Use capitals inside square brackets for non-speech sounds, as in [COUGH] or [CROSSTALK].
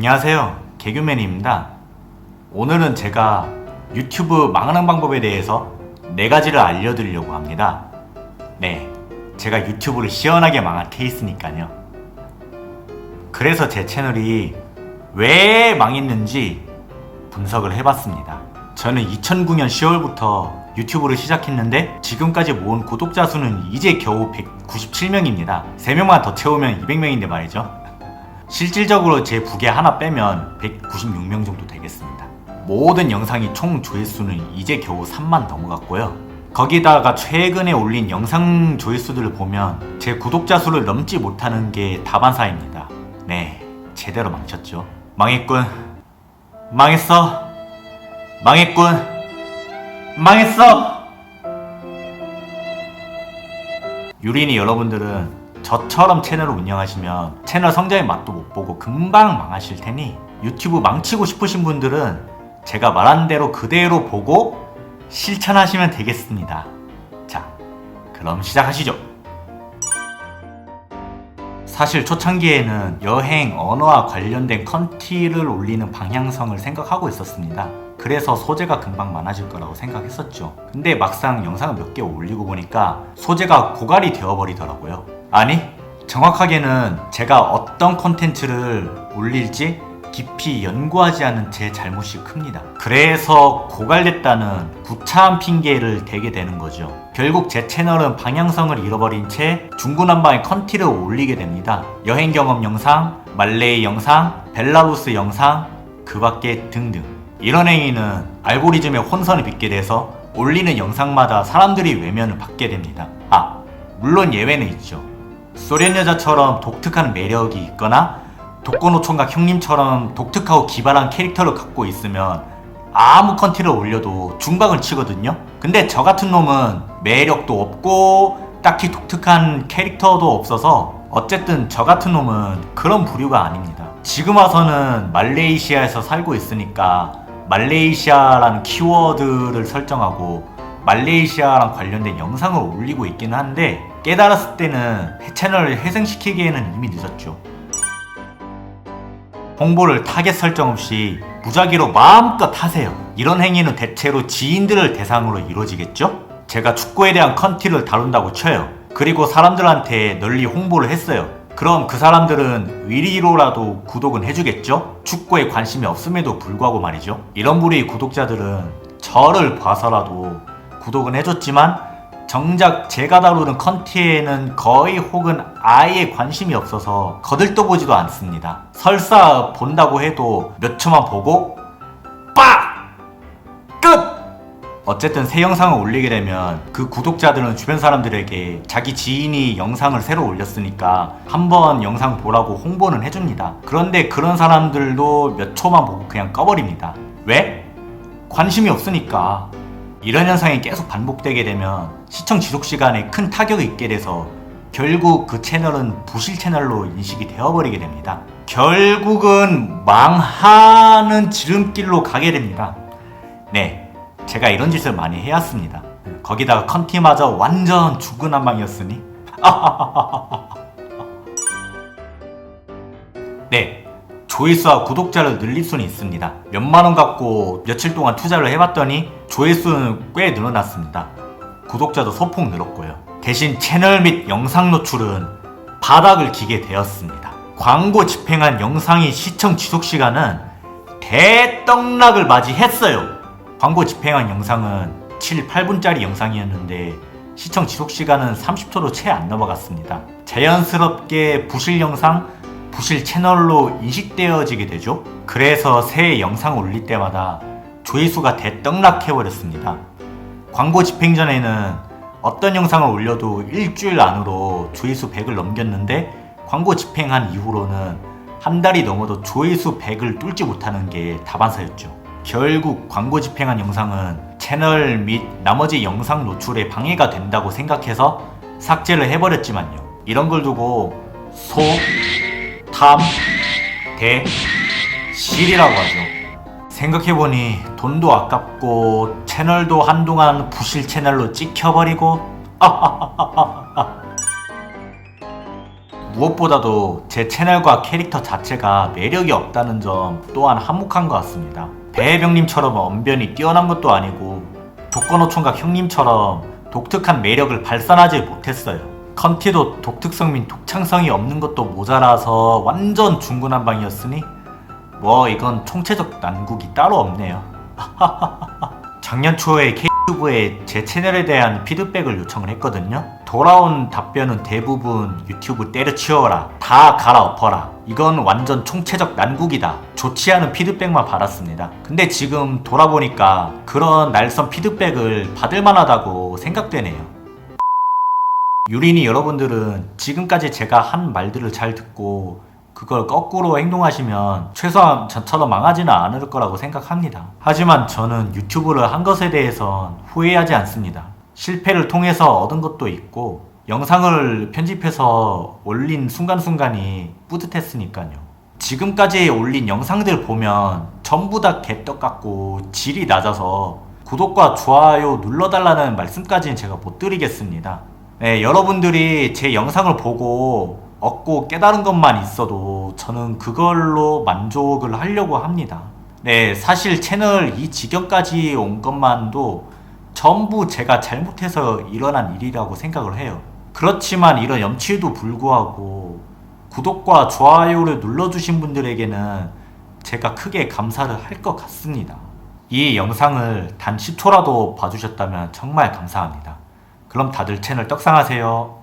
안녕하세요. 개그맨입니다. 오늘은 제가 유튜브 망하는 방법에 대해서 네 가지를 알려드리려고 합니다. 네. 제가 유튜브를 시원하게 망한 케이스니까요. 그래서 제 채널이 왜 망했는지 분석을 해봤습니다. 저는 2009년 10월부터 유튜브를 시작했는데 지금까지 모은 구독자 수는 이제 겨우 197명입니다. 3명만 더 채우면 200명인데 말이죠. 실질적으로 제 부계 하나 빼면 196명 정도 되겠습니다. 모든 영상이 총 조회수는 이제 겨우 3만 넘어갔고요. 거기다가 최근에 올린 영상 조회수들을 보면 제 구독자 수를 넘지 못하는 게 다반사입니다. 네, 제대로 망쳤죠. 망했군. 망했어. 망했군. 망했어. 유린이 여러분들은 저처럼 채널을 운영하시면 채널 성장의 맛도 못 보고 금방 망하실 테니 유튜브 망치고 싶으신 분들은 제가 말한 대로 그대로 보고 실천하시면 되겠습니다. 자, 그럼 시작하시죠. 사실 초창기에는 여행, 언어와 관련된 컨티를 올리는 방향성을 생각하고 있었습니다. 그래서 소재가 금방 많아질 거라고 생각했었죠. 근데 막상 영상을 몇 개 올리고 보니까 소재가 고갈이 되어버리더라고요. 아니, 정확하게는 제가 어떤 콘텐츠를 올릴지 깊이 연구하지 않은 제 잘못이 큽니다. 그래서 고갈됐다는 구차한 핑계를 대게 되는 거죠. 결국 제 채널은 방향성을 잃어버린 채 중구난방의 컨티를 올리게 됩니다. 여행 경험 영상, 말레이 영상, 벨라루스 영상, 그 밖에 등등. 이런 행위는 알고리즘의 혼선을 빚게 돼서 올리는 영상마다 사람들이 외면을 받게 됩니다. 아, 물론 예외는 있죠. 소련 여자처럼 독특한 매력이 있거나 독거노 총각 형님처럼 독특하고 기발한 캐릭터를 갖고 있으면 아무 컨티를 올려도 중박을 치거든요. 근데 저 같은 놈은 매력도 없고 딱히 독특한 캐릭터도 없어서 어쨌든 저 같은 놈은 그런 부류가 아닙니다. 지금 와서는 말레이시아에서 살고 있으니까 말레이시아라는 키워드를 설정하고 말레이시아랑 관련된 영상을 올리고 있기는 한데 깨달았을 때는 채널을 회생시키기에는 이미 늦었죠. 홍보를 타겟 설정 없이 무작위로 마음껏 하세요. 이런 행위는 대체로 지인들을 대상으로 이루어지겠죠? 제가 축구에 대한 컨티를 다룬다고 쳐요. 그리고 사람들한테 널리 홍보를 했어요. 그럼 그 사람들은 의리로라도 구독은 해주겠죠? 축구에 관심이 없음에도 불구하고 말이죠. 이런 부류의 구독자들은 저를 봐서라도 구독은 해줬지만 정작 제가 다루는 컨티에는 거의 혹은 아예 관심이 없어서 거들떠보지도 않습니다. 설사 본다고 해도 몇 초만 보고 어쨌든 새 영상을 올리게 되면 그 구독자들은 주변 사람들에게 자기 지인이 영상을 새로 올렸으니까 한번 영상 보라고 홍보는 해줍니다. 그런데 그런 사람들도 몇 초만 보고 그냥 꺼버립니다. 왜? 관심이 없으니까. 이런 현상이 계속 반복되게 되면 시청 지속 시간에 큰 타격을 입게 돼서 결국 그 채널은 부실 채널로 인식이 되어버리게 됩니다. 결국은 망하는 지름길로 가게 됩니다. 네, 제가 이런 짓을 많이 해왔습니다. 거기다가 컨티마저 완전 죽은 한방이었으니. [LAUGHS] 네, 조회수와 구독자를 늘릴 수는 있습니다. 몇만 원 갖고 며칠 동안 투자를 해봤더니 조회수는 꽤 늘어났습니다. 구독자도 소폭 늘었고요. 대신 채널 및 영상 노출은 바닥을 기게 되었습니다. 광고 집행한 영상의 시청 지속 시간은 대떡락을 맞이했어요. 광고 집행한 영상은 7, 8분짜리 영상이었는데 시청 지속 시간은 30초도 채안 넘어갔습니다. 자연스럽게 부실 영상, 부실 채널로 인식되어지게 되죠. 그래서 새 영상 올릴 때마다 조회수가 대떡락해버렸습니다. 광고 집행 전에는 어떤 영상을 올려도 일주일 안으로 조회수 100을 넘겼는데 광고 집행한 이후로는 한 달이 넘어도 조회수 100을 뚫지 못하는 게 다반사였죠. 결국 광고 집행한 영상은 채널 및 나머지 영상 노출에 방해가 된다고 생각해서 삭제를 해버렸지만요. 이런 걸 두고 소, 탐, 대, 실이라고 하죠. 생각해보니 돈도 아깝고 채널도 한동안 부실 채널로 찍혀버리고 무엇보다도 제 채널과 캐릭터 자체가 매력이 없다는 점 또한 한몫한 것 같습니다. 배혜병님처럼 언변이 뛰어난 것도 아니고 조건호총각 형님처럼 독특한 매력을 발산하지 못했어요. 컨티도 독특성 및 독창성이 없는 것도 모자라서 완전 중구난방이었으니 뭐 이건 총체적 난국이 따로 없네요. [LAUGHS] 작년 초에 K 튜브에 제 채널에 대한 피드백을 요청을 했거든요. 돌아온 답변은 대부분 유튜브 때려치워라. 다 갈아엎어라. 이건 완전 총체적 난국이다. 좋지 않은 피드백만 받았습니다. 근데 지금 돌아보니까 그런 날선 피드백을 받을 만하다고 생각되네요. 유린이 여러분들은 지금까지 제가 한 말들을 잘 듣고 그걸 거꾸로 행동하시면 최소한 저처럼 망하지는 않을 거라고 생각합니다. 하지만 저는 유튜브를 한 것에 대해선 후회하지 않습니다. 실패를 통해서 얻은 것도 있고 영상을 편집해서 올린 순간순간이 뿌듯했으니까요. 지금까지 올린 영상들 보면 전부 다 개떡 같고 질이 낮아서 구독과 좋아요 눌러달라는 말씀까지는 제가 못 드리겠습니다. 네, 여러분들이 제 영상을 보고 얻고 깨달은 것만 있어도 저는 그걸로 만족을 하려고 합니다. 네, 사실 채널 이 지경까지 온 것만도 전부 제가 잘못해서 일어난 일이라고 생각을 해요. 그렇지만 이런 염치에도 불구하고 구독과 좋아요를 눌러주신 분들에게는 제가 크게 감사를 할 것 같습니다. 이 영상을 단 10초라도 봐주셨다면 정말 감사합니다. 그럼 다들 채널 떡상하세요.